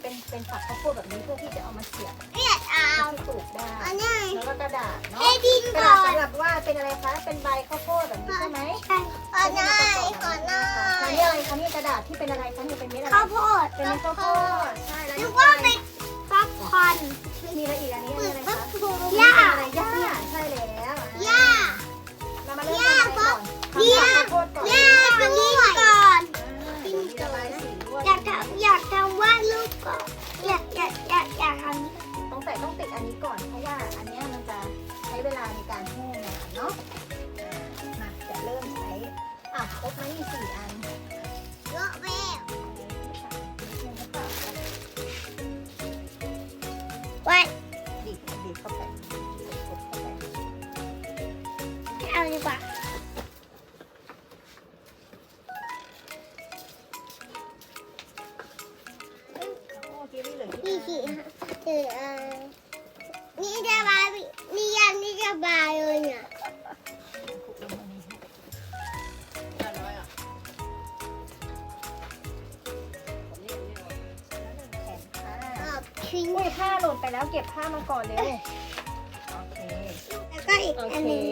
เป็นเป็นฝักข้าวโพดแบบนี้เพื่อที่จะเอามาเสียบเรียกเอา ที่ปลูกได้อันนี้ แล้วก็กระดาษเนาะให้ดินกระก่ดาอษนสำหรับว่าเป็นอะไรคะเป็นใบข้าวโพดแบบนี้ใช่ไหมใช่ขอหน่อยขอหน่ออันยนี้อะไรคะนี่กระดาษที่เป็นอะไรคะนี่เป็นเม็ดอะไรข้าวโพดเป็นเม็ดข้าวโพดใช่แล้วนึกว่าเป็นป๊อปคอร์นมีอะไรอีกอันนี้อะไรคะย่าอะไรย่าใช่แล้ว ก่อนเพราะว่าอันเนี้ยมันจะใช้เวลาในการแห้งนานเนาะอ่ามาจะเริ่มใช้อะครบไหมมีสี่อันเยอะแม่วาดบีบบีบเข้าไปกดเข้าไปไม่เอาดีกว่า ผ้าหล่นไปแล้วเก็บผ้ามาก่อนเร็วโอเคแล้วก็อีกโออันเคหนึง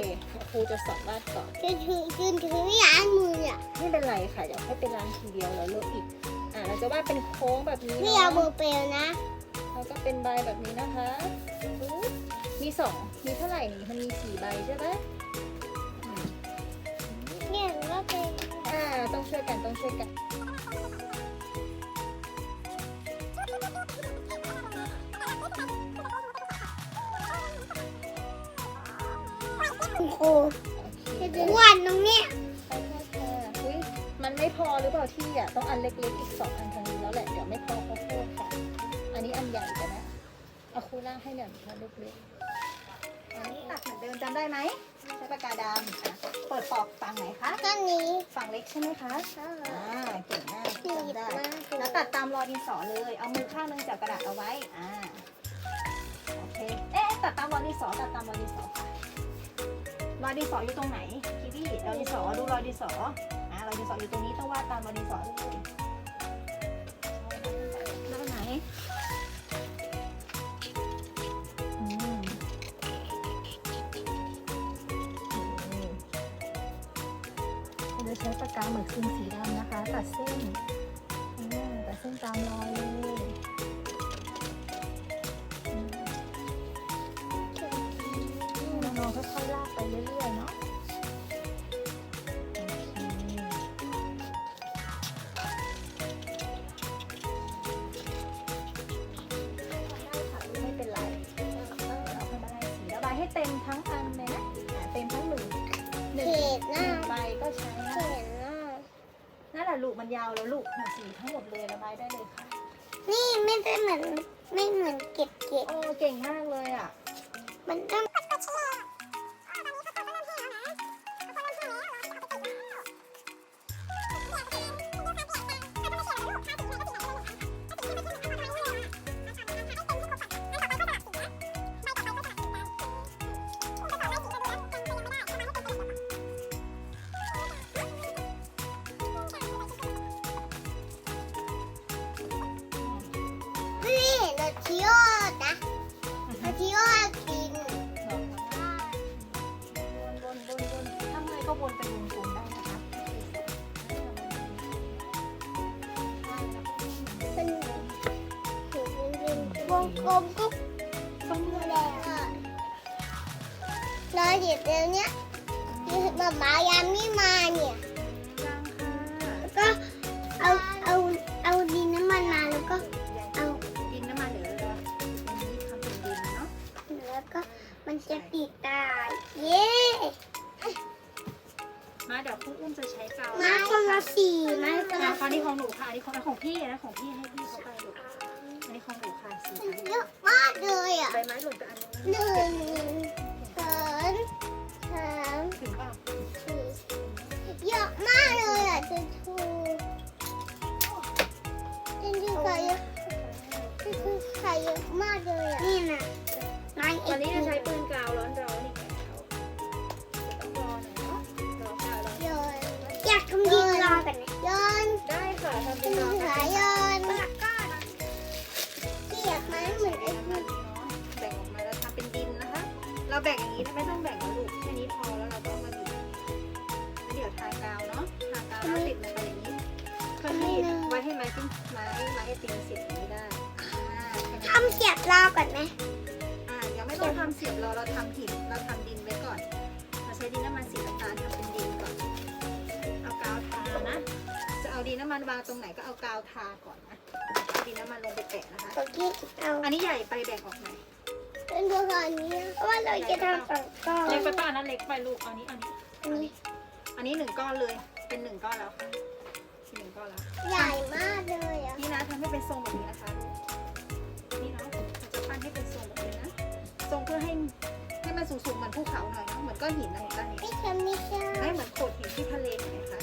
ครูจะสอนวาดก่อนคือถือคือถืออยางมืออะไม่เป็นไรค่ะเดี๋ยวให้เป็นรางทีเดียวแล้วลดอีกอ่าเราจะวาดเป็นโค้งแบบนี้พี่เนาะเอามือเปลวนะแล้วก็เป็นใบแบบนี้นะคะปึ๊บมีสองมีเท่าไหร่นี่มันมีสี่ใบใช่ไหมอืมเนี่ยก็เป็นอ่าต้องช่วยกันต้องช่วยกัน ครูโอเคอ้วนตรงเนี้ยอุ๊ยมันไม่พอหรือเปล่าที่อะต้องอันเล็กๆอีกสองอันทางนี้แล้วแหละเดี๋ยวไม่พอขอโทษค่ะ อันนี้อันใหญ่ไปนนะเอาคูล่าให้หน่อยค่ะเล็กๆอันนี้ตัดเหมือนเดิมจำได้ไหมใช้ปากกาดำอะเปิดปอกฝั่งไหนคะก็นี้ฝั่งเล็กใช่ไหมคะอออ่าเก่งมากจำได้แล้วตัดตามรอยดินสอเลยเอามือข้างหนึงจับกระดาษเอาไว้อ่าโอเคเอ๊ะตัดตามรอยดินสอตัดตามรอยดินสอค่ะ รอยดินสออยู่ตรงไหนคิวี่รอยดินสอดูรอยดินสออ่ารอยดินสออยู่ตรงนี้ต้องวาดตามรอยดินสอเลยด้านไหนอืมเราจะใช้ปากกาหมึกซิมสีดำนะคะ ตัดเส้นอ่าตัดเส้นตามรอยเลย มันยาวแล้วลูกหาสีทั้งหมดเลยระบายได้เลยค่ะ นี่ไม่ได้เหมือนไม่เหมือนเก็บเก็บโอ้เก่งมากเลยอะ มันต้อง นี่เราเที่ยวนะเราเที่ยวกินวนวนวนว จะติดตา เย้มาเดี๋ยวครูอุ้มจะใช้กาวมาคนละสีมาคนอะละคราวนี้ของหนูค่ะอันนี้ของของพี่นะของพี่ให้พี่เขาไปลูกอันนี้ของหนูค่ะสีอันเยอะมากเลยอะใบไม้หล่นไปอันนึงหนึ่งสองสามถึงเปล่าสี่เยอะมากเลยอะจะทูจะทูไข่เยอะจะทูไข่เยอะมากเลยอะนี่นะ วันนี้จะใช้ปืนกาวร้อนๆอีกแล้วต้องรอนนะร้อนโอยากทำดีรอกันนะโยนได้ค่ะทำเป็เป็นนกาวนะาคเกียบมันเหมือนไอ้มันแบ่งออกมาแล้วทำเป็นดินนะคะ เราแบ่งอย่างนี้ไม่ต้องแบ่งนะลูกแค่นี้พอแล้วเราก็เอามาบีบแล้วเดี๋ยวทากาวเนาะทากาวแล้วติดมันไปอย่างนี้ค่อยรีดไว้ให้ไม้ขึ้นไม้ไม้ไอติมเสร็จอย่างนี้ได้ทำเกียบรอก่อนไหม อ่ายังไม่ต้องทำเสียบเราเราทำหินเราทำดินไว้ก่อน เราใช้ดินน้ำมันสีน้ำตาลทำเป็นดินก่อน เอากาวทานะ จะเอาดินน้ำมันวางตรงไหนก็เอากาวทาก่อนนะเอาดินน้ำมันลงไปแปะนะคะ โอเคเอาอันนี้ใหญ่ไปแบ่งออกไหนเป็นตัวก่อนนี้เพราะว่าเราจะทำสองก้อนเล็กไปป้านั้นเล็กไปลูกเอานี้เอานี้อันนี้ อันนี้หนึ่งก้อนเลย เป็นหนึ่งก้อนแล้วค่ะเป็นหนึ่งก้อนแล้ว ใหญ่มากเลยอะ นี่นะทำให้เป็นทรงแบบนี้นะคะ สูงๆเหมือนภูเขาหน่อยเนาะเหมือนก้อนหินนะเห็นก้อนนี้ไม่ใช่ไม่ใช่ไม่เหมือนโขดหินที่ทะเลเห็นไหมคะ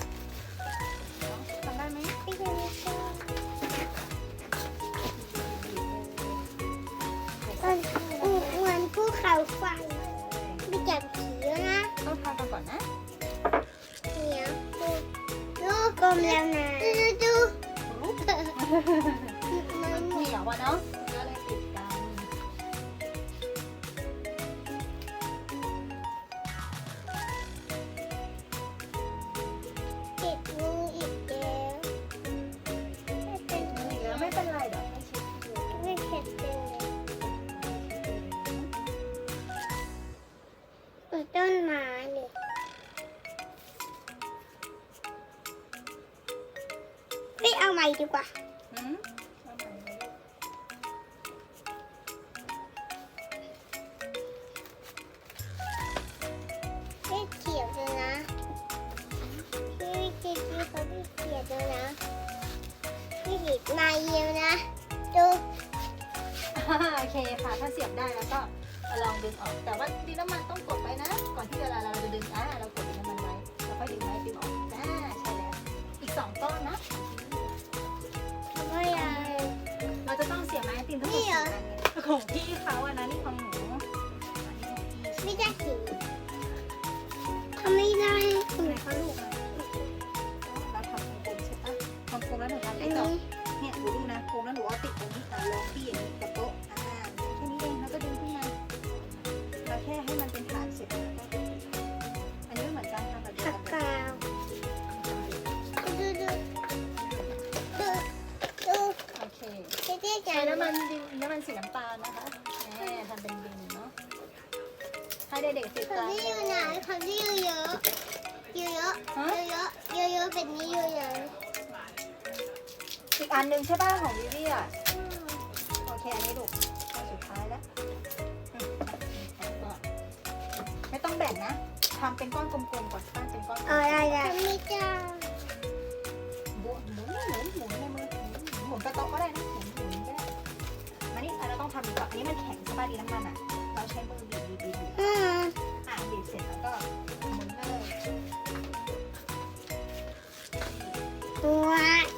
ทำได้ไหมไม่ใช่ไม่ใช่มันเหมือนภูเขาไฟไม่จับผีแล้วนะต้องทากันก่อนนะเนี่ยดูลูกกลมแล้วนะดูดูมัมันนเหนียวอะเนาะ ดีกว่ามาเลยลูกไม่เขียวเลยนะพี่จีจีเขาไม่เขียวเลยนะพี่หยิบมาเยียวนะ ดูโอเคค่ะ ถ้าเสียบได้แล้วก็ลองดึงออก แต่ว่าดินน้ำมันต้องกดไว้นะ ก่อนที่เวลาเราจะดึงอ่าเรากดดินน้ำมันไว้ แล้วค่อยดึงไม้ดึงออก ของพี่เขาอันะนี่ของ เจ๊เจ๊จ๋าใช้น้ำมันดินน้ำมันสีน้ำตาลนะคะแหมทำเป็นดินเนาะให้เด็กๆติดเขาตามที่อยู่ไหนเขาที่อยู่เยอะเยอะเยอะฮะเยอะเยอะเยอะแบบนี้อยู่เยอะอีกอันหนึ่งใช่ป่ะของวิวีอะโอเคอันนี้ลูกข้อสุดท้ายแล้วอืมไม่ต้องแบ่งนะทำเป็นก้อนกลมๆก่อนตั้งเป็นก้อนกลมๆเอาได้ได้ไม่จ้าหมุนหมุนหมุนหมุนในมือหมุนหมุนกระโต๊ะก็ได้นะ นอันนี้มันแข็งใช่ป่ะดีน้ำมันอะ เราใช้มือบีบบีบบีบบีบอืมอะบีบเสร็จแล้วก็หมุนเลย ตัวแล้ว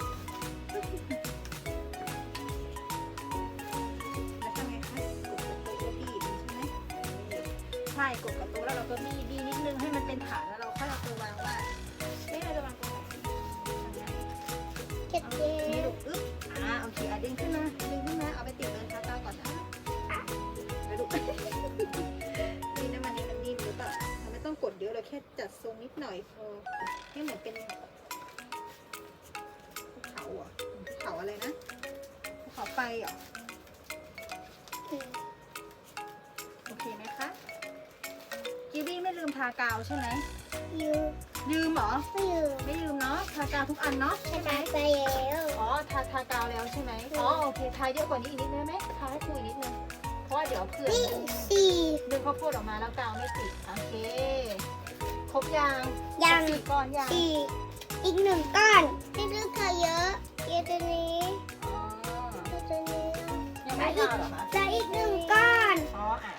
ากาวใช่ไหมอยู่ลืมเหรอไม่อยู่ไม่ลืมเนาะทากาวทุกอันเนาะกระดาษไปแล้วอ๋อทาทากาวแล้วใช่ไหมอ๋อโอเคทาเยอะกว่านี้อีกนิดได้ไหมทาให้ครูอีกนิดนึงเพราะว่าเดี๋ยวเผื่อนี่สี่ดึงข้าวโพดออกมาแล้วกาวไม่ติดโอเคครบยางยังสี่ก้อนยางสี่อีกหนึ่งก้อนนี่คือขยเยอะเยอะตัวนี้อ๋อตัวนี้ยังไม่ทาเหรอคะจะอีกหนึ่งก้อนอ๋ออ่า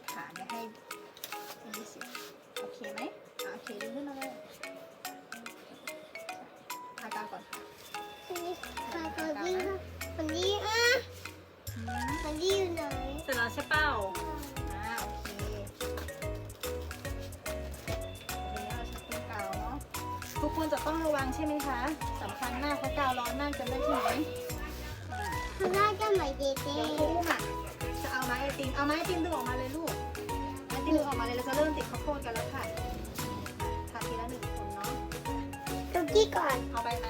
ดนิดนึงกดปลายๆมันอย่าไปกดตรงกลางเดี๋ยวไม่มีฐานเดี๋ยวให้อันนี้สิโอเคไหมอะโอเคดึงขึ้นมาเลยทากลางก่อนค่ะคนนี้ค่ะคนนี้ค่ะคนนี้อะอืมคนนี้อยู่ไหนเสร็จแล้วใช่เป้าอ่าโอเคทีนี้เราใช้เป็นกาวเนาะทุกคนจะต้องระวังใช่ไหมคะสำคัญมากเพราะกาวร้อนมากจำได้ใช่ไหมอ่าคนน่าจะเหมือนเจเจ ติมเอาไม้ไอติมดึงออกมาเลยลูกไม้ไอติมดึงออกมาเลยเราจะเริ่มติดข้าวโพดกันแล้วค่ะทำทีละหนึ่งคนเนาะตุกกี้ก่อนเอาใบไม้ม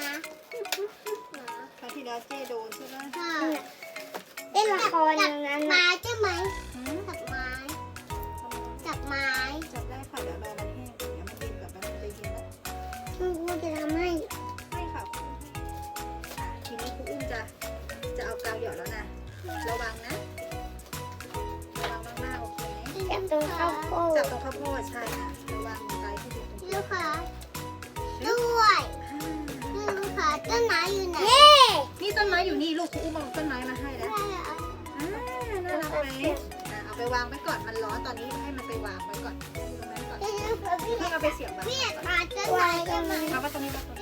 นะคราวที่แล้วเจ้โดนใช่ไหมค่ะเล่นละครอย่างนั้นไม้ใช่ไหมหืมจับไม้ จับไม้ จับได้ค่ะเดี๋ยวรอมันแห้งเดี๋ยวมันเย็นก่อนแล้วมันจะเย็นแล้วคุณครูจะทำให้ใช่ค่ะครูอุ้มอะทีนี้ครูอุ้มจะจะเอากาวหยอดแล้วนะระวังนะระวังมากๆโอเคไหมจับตรงข้าวโพจัดบตรงข้าวโพดใช่ค่ะ อยู่ไหนนี่ต้นไม้อยู่นี่ลูกครูอุ้มเอาต้นไม้มาให้แล้วอ่าน่ารักไหมอะเอาไปวางไว้ก่อนมันร้อนตอนนี้ให้มันไปวางไว้ก่อนตรงนั้นก่อนพี่เพิ่งเอาไปเสียบวางพี่มาต้นไม้ได้ไหมเอาไว้ตรงนี้ไว้ตรงนี้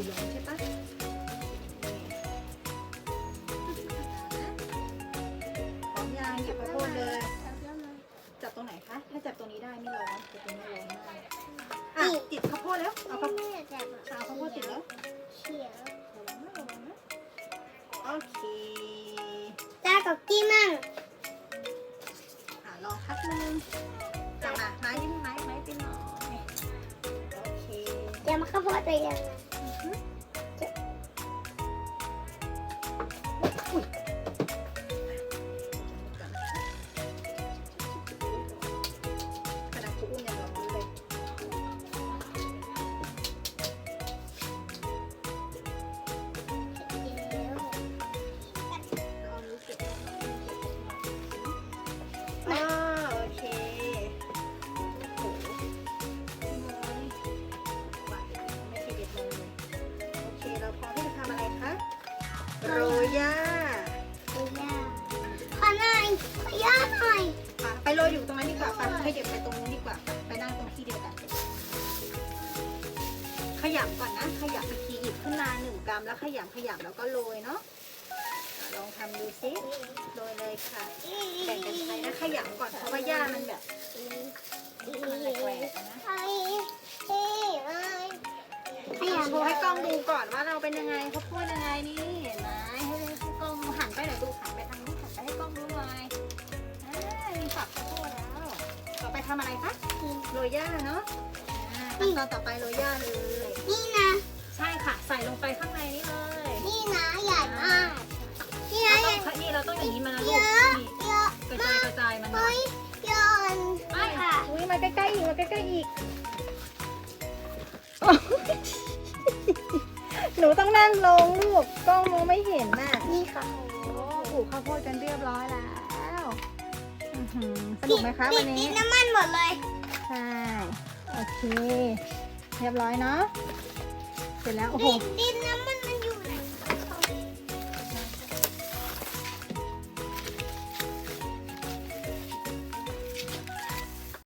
ยร้อนใช่ปะนี่พร้อมยังหยิบข้าวโพดเลย จับตรงไหนคะ ถ้าจับตรงนี้ได้ไม่ร้อนแต่ตรงนี้ร้อนมากอะติดข้าวโพดแล้ว เอาข้าวไม่อยากจับเอาข้าวโพดติดแล้วเขียวระวังนะระวังนะโอเคตากับกี้มั่งอะลองพักนึงจับมาไม้ยิ้มไม้ไม้ติดหน่อยโอเคจะมาข้าวโพดไปยังไง โรยหญ้าขอหน่อยขอย่าหน่อยอะไปโรยอยู่ตรงนั้นดีกว่าไปขยับไปตรงนู้นดีกว่าไปนั่งตรงที่เดียวกัน ขยำก่อนนะ ขยำอีกทีหยิบขึ้นมาหนึ่งกรัมแล้วขยำขยำแล้วก็โรยเนาะอะลองทำดูซิโรยเลยค่ะแบ่งกันใช้นะขยำก่อนเพราะว่าหญ้ามันแบบมันแหวกๆอะนะไอ้ไอ้ไอ้ขยะโชว์ให้กล้องดูก่อนว่าเราเป็นยังไงเขาพูดยังไงนี่ ทำอะไรคะโรยหญ้าเนาะขั้นตอนต่อไปโรย่ญ้าเลย นี่นะ ใช่ค่ะ ใส่ลงไปข้างในนี่เลยนี่นะใหญ่มากนี่เราต้อญ่งนี่เราต้องอย่างนี้มานะลูเยกอะกระจายกระจายมันหน่เฮ้ยยเยอนไม่ค่ะอุ้ยมาใกล้ๆอีกมาใกล้ๆอีก หนูต้องนั่งลงลูกกล้องมองไม่เห็นน่ะนี่ค่ะ โอ้โหกข้าวโพดกันเรียบร้อยแล้ว อื้อหือสนุกไหมคะวันดินี้นน้ำมันหมดเลย ใช่ โอเค เรียบร้อยเนาะ เสร็จแล้ว โอ้โห ดินดิน